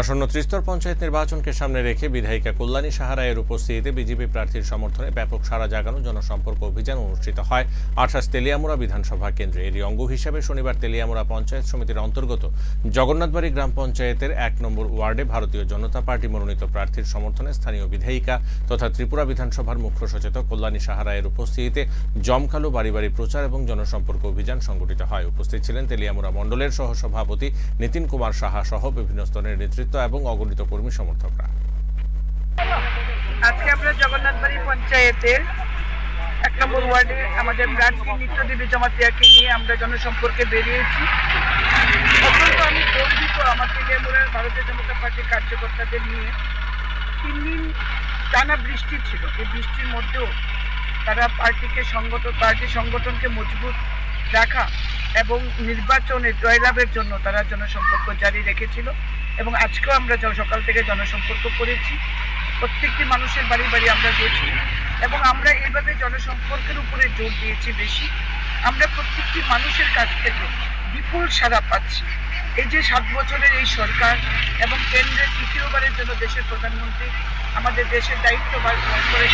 আসন্ন ত্রিস্তর পঞ্চায়েত নির্বাচনকে সামনে রেখে বিধায়িকা কল্যাণী সাহারায়ের উপস্থিতিতে বিজেপি প্রার্থীর সমর্থনে ব্যাপক সারা জাগানো জনসম্পর্ক অভিযান অনুষ্ঠিত হয়। আঠাশ তেলিয়ামুড়া বিধানসভা কেন্দ্রে। এরই অঙ্গ হিসাবে শনিবার তেলিয়ামুড়া পঞ্চায়েত সমিতির অন্তর্গত জগন্নাথবাড়ি গ্রাম পঞ্চায়েতের এক নম্বর ওয়ার্ডে ভারতীয় জনতা পার্টি মনোনীত প্রার্থীর সমর্থনে স্থানীয় বিধায়িকা তথা ত্রিপুরা বিধানসভার মুখ্য সচেতক কল্যাণী সাহারায়ের উপস্থিতিতে জমকালো বাড়ি বাড়ি প্রচার এবং জনসম্পর্ক অভিযান সংগঠিত হয়। উপস্থিত ছিলেন তেলিয়ামুড়া মণ্ডলের সহসভাপতি নীতিন কুমার সাহা সহ বিভিন্ন স্তরের নেতৃত্ব এবং অগণিত কর্মী সমর্থকরা। আজকে আমরা জগন্নাথবাড়ি পঞ্চায়েতের এক নম্বর ওয়ার্ডে আমাদের প্রার্থী নিত্যদেবী জমাতিয়াকে নিয়ে আমরা জনসম্পর্কে বেরিয়েছি। অত্যন্ত আমি গর্বিত আমার তেলিয়ামুড়ার ভারতীয় জনতা পার্টির কার্যকর্তাদের নিয়ে। তিন দিন টানা বৃষ্টি ছিল। এই বৃষ্টির মধ্যেও তারা পার্টিকে সংগঠন পার্টি সংগঠনকে মজবুত রাখা এবং নির্বাচনে জয়লাভের জন্য তারা জনসম্পর্ক জারি রেখেছিল এবং আজকেও আমরা সকাল থেকে জনসম্পর্ক করেছি। প্রত্যেকটি মানুষের বাড়ি বাড়ি আমরা গেছি এবং আমরা এইভাবে জনসম্পর্কের উপরে জোর দিয়েছি বেশি। আমরা প্রত্যেকটি মানুষের কাছ থেকে বিপুল সাড়া পাচ্ছি। এই যে সাত বছরের এই সরকার এবং কেন্দ্রের তৃতীয়বারের জন্য দেশের প্রধানমন্ত্রী আমাদের দেশের দায়িত্ব প্রধানমন্ত্রী